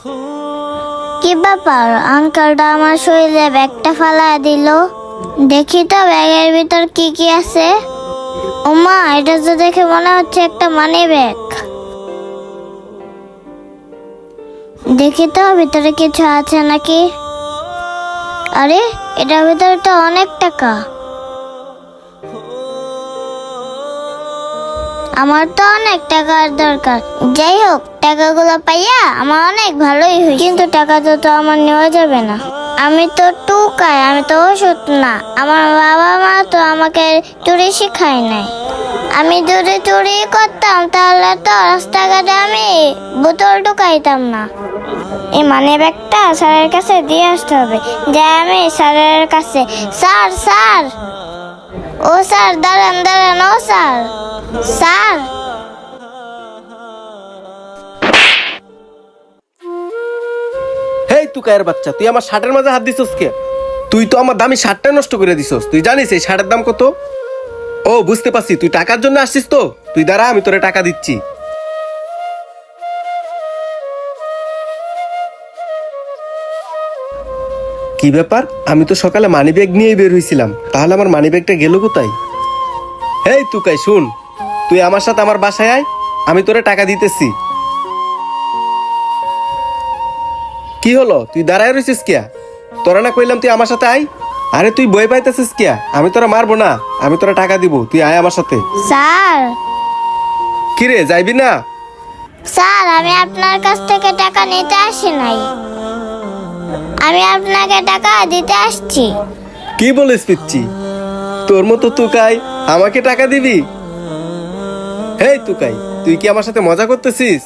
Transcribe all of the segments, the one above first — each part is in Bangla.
কি ব্যাপার? আঙ্কেলটা আমার শরীরে ব্যাগটা ফালা দিল। দেখি তো ব্যাগের ভিতর কি কি আছে। ওমা, এটা তো দেখে মনে হচ্ছে একটা মানি ব্যাগ দেখি তো, ভিতরে কিছু আছে নাকি? আরে, এটার ভিতরে তো অনেক টাকা। আমার তো অনেক টাকার দরকার। যাই হোক টাকাগুলো পাইয়া আমার অনেক ভালোই হয়েছে। কিন্তু টাকা তো তো আমার নেওয়া যাবে না। আমি তো টুকাই, আমি তো ওষুধ না। আমার বাবা মা তো আমাকে চুরি শিখায় নাই। আমি যদি চুরি করতাম, তাহলে তো রাস্তাঘাটে আমি বোতল টুকাইতাম না। এই মানে ব্যাগটা স্যারের কাছে দিয়ে আসতে হবে। যে আমি স্যারের কাছে, স্যার স্যার! ও স্যার, দাঁড়ান দাঁড়ান, ও স্যার! স্যার! তুই কায়ের বাচ্চা, তুই আমার শার্টের মাঝে হাত দিছস কে? তুই তো আমার দামি শার্টটা নষ্ট করে দিছস। তুই জানিস এই শার্টের দাম কত? ও, বুঝতে পারছি, তুই টাকার জন্য আসছিস তো? তুই দাঁড়া, আমি তোরে টাকা দিচ্ছি। কি ব্যাপার? আমি তো সকালে মানি ব্যাগ নিয়েই বের হয়েছিলাম তাহলে আমার মানি ব্যাগটা গেল কোথায়? হেই তুকাই, শুন, তুই আমার সাথে আমার বাসায় আয়, আমি তোরে টাকা দিতেছি। কি হলো? তুই দাঁড়ায় রয়েছিস কিয়া? তোরা না কইলাম তুই আমার সাথে আয়। আরে তুই বই পাইতেছিস কিয়া? আমি তোরা মারবো না। আমি তোরা টাকা দিব। তুই আয় আমার সাথে। স্যার। কি রে যাইবি না? স্যার আমি আপনার কাছ থেকে টাকা নিতে আসি নাই। আমি আপনাকে টাকা দিতে আসছি। কি বলিস পিচ্ছি? তোর মতো তুকাই আমাকে টাকা দিবি? হেই তুকাই তুই কি আমার সাথে মজা করতেছিস?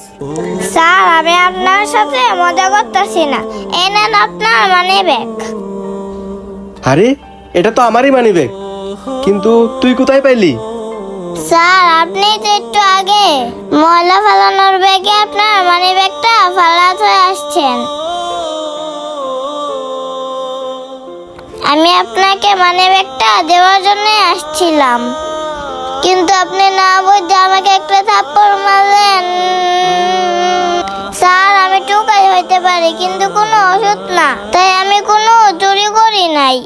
স্যার আমি আপনার সাথে মজা করতেছি না। নেন আপনার মানি ব্যাগ আরে এটা তো আমারই মানি ব্যাগ কিন্তু তুই কোথায় পাইলি? স্যার আপনি তো একটু আগে ময়লা ফেলানোর ব্যাগে আপনার মানি ব্যাগটা ফালাত হয়ে আসছেন। আমি আপনাকে মানি ব্যাগটা দেওয়ার জন্য আসছিলাম। কিন্তু আপনি না বুঝে আমাকে একটা থাপ্পড় পারি, কিন্তু কোনো ওষুধ না। তাই আমি কোনো চুরি করি নাই।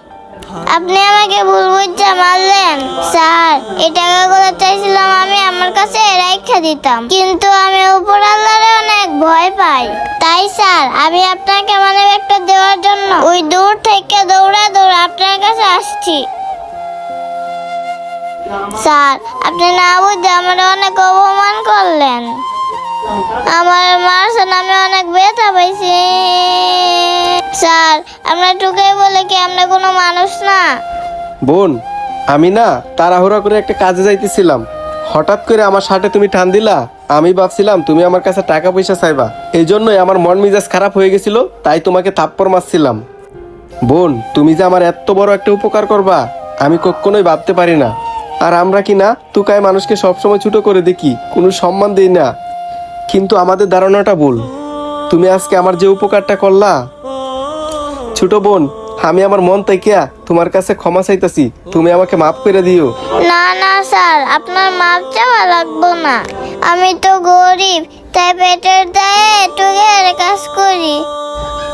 আপনি আমাকে ভুল বুঝে মারলেন, স্যার। এই টাকাগুলো চাইছিলাম আমি আমার কাছে রাইখা দিতাম। কিন্তু আমি উপর আল্লাহরে অনেক ভয় পাই। তাই, স্যার, আমি আপনাকে মানে একটা দেওয়ার জন্য ওই দূর থেকে দৌড়া দৌড়া আপনার কাছে আসছি। স্যার, আপনি না বুঝে আমার অনেক অপমান করলেন। ব্যথা পাইছি। স্যার আমরা টুকাই বলে কি আমরা কোনো মানুষ না? বোন, আমি না তাড়াহুড়া করে একটা কাজে যাইতেছিলাম। হঠাৎ করে আমার শার্টে তুমি টান দিলা। আমি ভাবছিলাম তুমি আমার কাছে টাকা পয়সা চাইবা। এই জন্যই আমার মন মেজাজ খারাপ হয়ে গেছিল, তাই তোমাকে থাপ্পড় মারছিলাম। বোন, তুমি যে আমার এত বড় একটা উপকার করবা, আমি কখনোই ভাবতে পারি না। আর আমরা কি না, তুকায় মানুষকে সবসময় ছোট করে দেখি, কোনো সম্মান দেই না। কিন্তু আমাদের ধারণাটা ভুল। তুমি আজকে আমার যে উপকারটা করলা। ছোট বোন আমি আমার মন থেকে তোমার কাছে ক্ষমা চাইতাছি। তুমি আমাকে মাফ করে দিও। না না স্যার আপনার মাপ চাওয়া লাগবো না। আমি তো গরিব তাই পেটের দায়ে টুকের কাজ করি।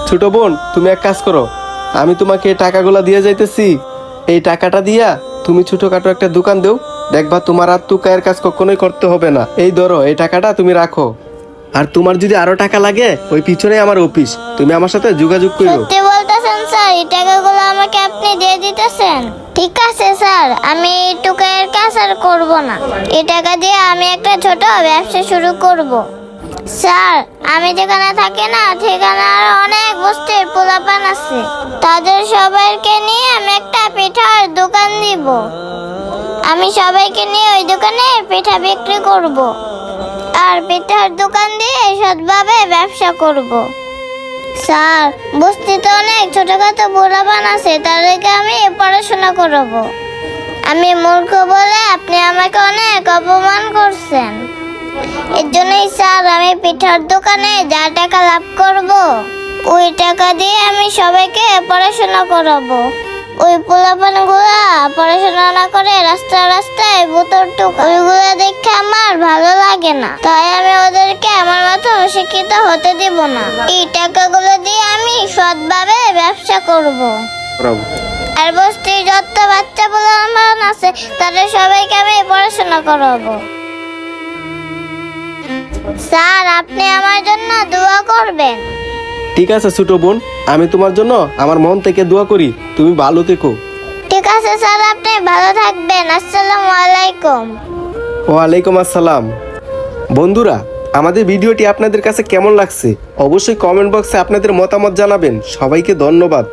ছোট বোন তুমি এক কাজ করো। আমি তোমাকে এই টাকাগুলো দিয়ে যাইতেছি। এই টাকাটা দিয়া তুমি ছোটখাটো একটা দোকান দেও। দেখবা তোমার আর তুকায়ের কাজ কখনোই করতে হবে না। এই ধরো এই টাকাটা তুমি রাখো। আর তোমার যদি আরও টাকা লাগে, ওই পিছনে আমার অফিস। তুমি আমার সাথে যোগাযোগ করো সত্যি বলতেছেন স্যার, এই টাকাগুলো আমাকে আপনি দিয়ে দিতেছেন। ঠিক আছে স্যার, আমি এই টুকাইয়ের কাজ আর করব না। এই টাকা দিয়ে আমি একটা ছোট ব্যবসা শুরু করব। স্যার, আমি যেখানে থাকি না আর অনেক বস্তির পোলাপান আছে। তাদের সবাইকে নিয়ে আমি একটা পিঠার দোকান দিব। আমি সবাইকে নিয়ে ওই দোকানে পিঠা বিক্রি করব। আর পিঠার দোকান দিয়ে সৎভাবে ব্যবসা করব। স্যার, বস্তিতে অনেক ছোটখাটো বুড়াবান আছে, তাদেরকে আমি পড়াশোনা করাবো। আমি মূর্খ বলে আপনি আমাকে অনেক অপমান করছেন। এর জন্যই স্যার, আমি পিঠার দোকানে যা টাকা লাভ করব, ওই টাকা দিয়ে আমি সবাইকে পড়াশোনা করাবো। ওই পোলাপানগুলা পড়াশোনা না করে রাস্তায় রাস্তায় বোতল টুক। ওইগুলা দেখে আমার ভালো লাগে না। তাই আমি ওদেরকে আমার মতো শিক্ষিত হতে দিব না। এই টাকাগুলো দিয়ে আমি সৎভাবে ব্যবসা করব। আর বস্তির যত বাচ্চা বলে আমার আছে তাদের সবাইকে আমি পড়াশোনা করাবো। স্যার আপনি আমার জন্য দোয়া করবেন। ঠিক আছে ছোট বোন আমি তোমার জন্য আমার মন থেকে দোয়া করি তুমি ভালো থেকো। ঠিক আছে স্যার আপনি ভালো থাকবেন। আসসালামু আলাইকুম। ওয়ালাইকুম আসসালাম। বন্ধুরা আমাদের ভিডিওটি আপনাদের কাছে কেমন লাগছে? অবশ্যই কমেন্ট বক্সে আপনাদের মতামত জানাবেন। সবাইকে ধন্যবাদ।